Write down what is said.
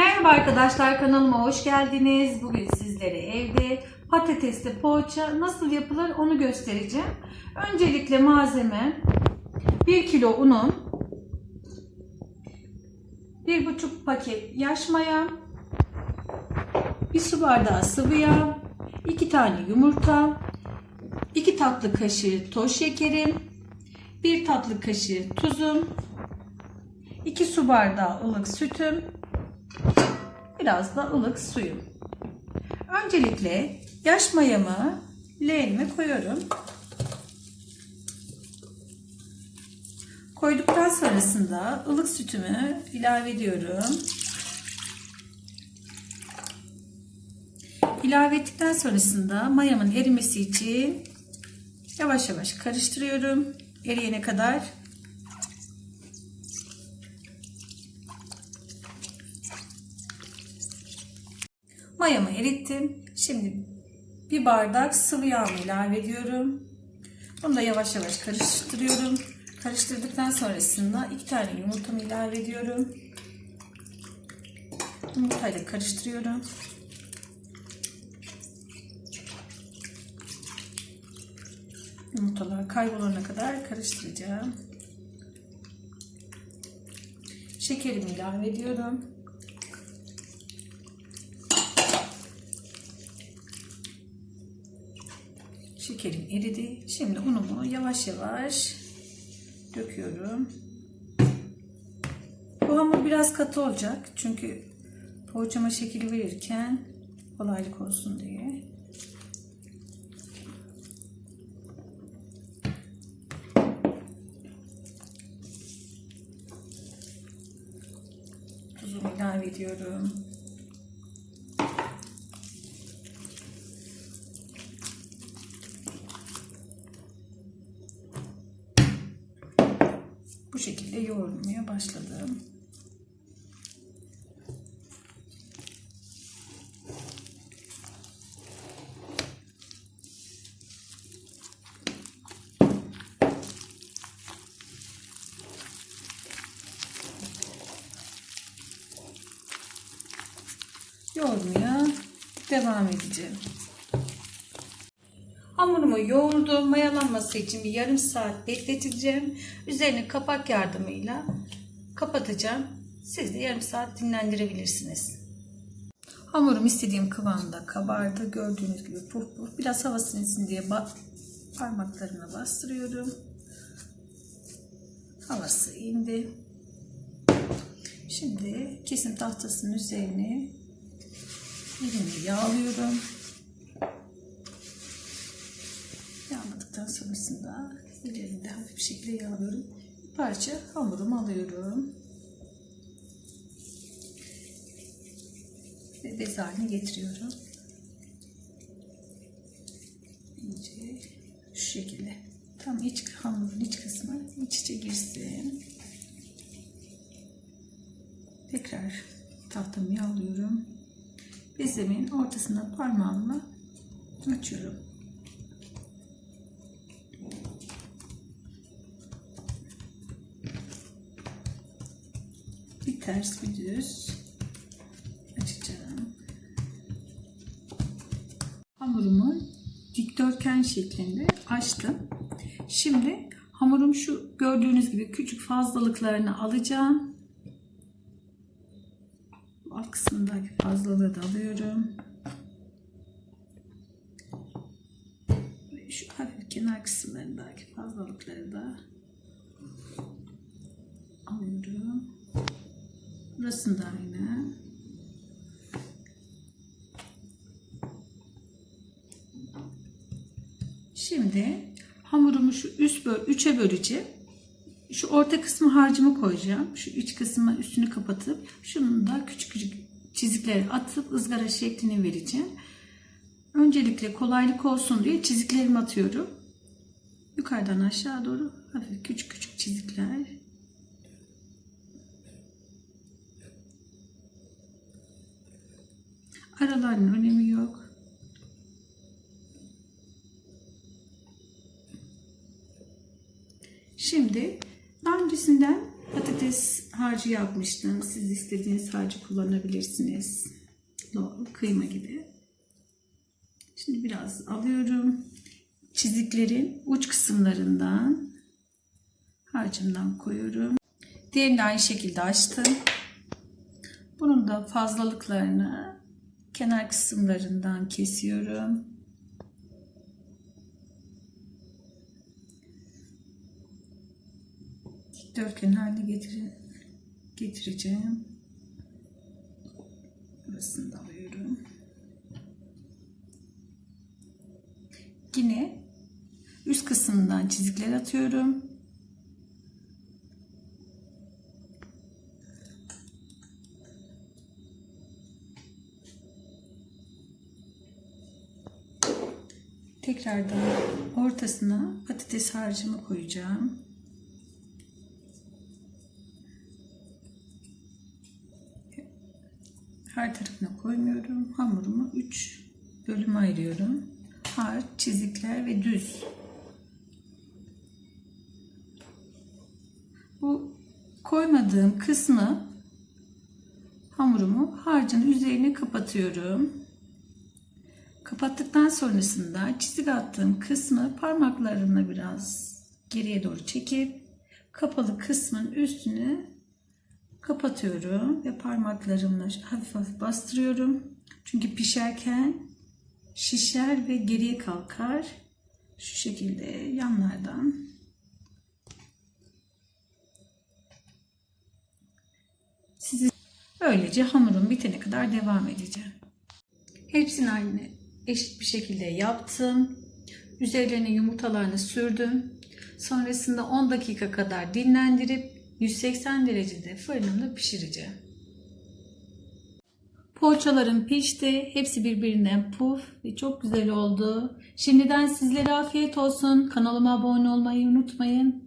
Merhaba arkadaşlar kanalıma hoş geldiniz. Bugün sizlere evde patatesli poğaça nasıl yapılır onu göstereceğim. Öncelikle malzeme 1 kilo unum, 1,5 paket yaş maya, 1 su bardağı sıvı yağ, 2 tane yumurta, 2 tatlı kaşığı toz şekerim, 1 tatlı kaşığı tuzum, 2 su bardağı ılık sütüm, biraz da ılık suyum. Öncelikle yaş mayamı leğenime koyuyorum. Koyduktan sonrasında ılık sütümü ilave ediyorum. İlave ettikten sonrasında mayamın erimesi için yavaş yavaş karıştırıyorum. Eriyene kadar Mayamı erittim. Şimdi bir bardak sıvı yağımı ilave ediyorum. Bunu da yavaş yavaş karıştırıyorum. Karıştırdıktan sonrasında iki tane yumurtamı ilave ediyorum. Yumurtayla karıştırıyorum. Yumurtalar kaybolana kadar karıştıracağım. Şekerimi ilave ediyorum. Şekerim eridi. Şimdi unumu yavaş yavaş döküyorum. Bu hamur biraz katı olacak. Çünkü poğaçama şekil verirken kolaylık olsun diye. Tuzumu ilave ediyorum. Bu şekilde yoğurmaya başladım. Yoğurmaya devam edeceğim. Hamurumu yoğurdum. Mayalanması için bir yarım saat bekleteceğim. Üzerini kapak yardımıyla kapatacağım. Siz de yarım saat dinlendirebilirsiniz. Hamurum istediğim kıvamda kabardı. Gördüğünüz gibi puf puf. Biraz hava sinsin diye parmaklarına bastırıyorum. Havası indi. Şimdi kesim tahtasının üzerine elimi yağlıyorum. Sonrasında ellerinde hafif bir şekilde yağlıyorum. Bir parça hamurumu alıyorum. Ve bez haline getiriyorum. İyice şu şekilde. Tam iç hamurun iç kısmı iç içe girsin. Tekrar tahtamı yağlıyorum. Bezemin ortasına parmağımla açıyorum. Ters bir düz açacağım. Hamurumu dikdörtgen şeklinde açtım. Şimdi hamurum şu gördüğünüz gibi küçük fazlalıklarını alacağım. Alt kısmındaki fazlalığı da alıyorum. Şu hafif kenar kısımlarındaki fazlalıkları da alıyorum. Burasını da aynı. Şimdi hamurumu şu üst böl üçe böleceğim. Şu orta kısmı harcımı koyacağım. Şu iç kısmı üstünü kapatıp şunun da küçük küçük çizikleri atıp ızgara şeklini vereceğim. Öncelikle kolaylık olsun diye çiziklerimi atıyorum. Yukarıdan aşağı doğru hafif küçük küçük çizikler. Aralarının önemi yok. Şimdi daha öncesinden patates harcı yapmıştım. Siz istediğiniz harcı kullanabilirsiniz. Doğal kıyma gibi. Şimdi biraz alıyorum. Çiziklerin uç kısımlarından harcımdan koyuyorum. Diğerini aynı şekilde açtım. Bunun da fazlalıklarını kenar kısımlarından kesiyorum. Dikdörtgen haline getir getireceğim. Burasını da alıyorum. Yine üst kısmından çizikler atıyorum. Tekrardan ortasına patates harcımı koyacağım. Her tarafına koymuyorum. Hamurumu 3 bölüme ayırıyorum. Harç, çizikler ve düz. Bu koymadığım kısmı hamurumu harcın üzerine kapatıyorum. Kapattıktan sonrasında çizik attığım kısmı parmaklarımla biraz geriye doğru çekip kapalı kısmın üstüne kapatıyorum ve parmaklarımla hafif hafif bastırıyorum. Çünkü pişerken şişer ve geriye kalkar. Şu şekilde yanlardan sizi böylece hamurum bitene kadar devam edeceğim. Hepsini aynı eşit bir şekilde yaptım. Üzerlerine yumurtalarını sürdüm. Sonrasında 10 dakika kadar dinlendirip 180 derecede fırınımda pişireceğim. Poğaçalarım pişti. Hepsi birbirinden puf ve çok güzel oldu. Şimdiden sizlere afiyet olsun. Kanalıma abone olmayı unutmayın.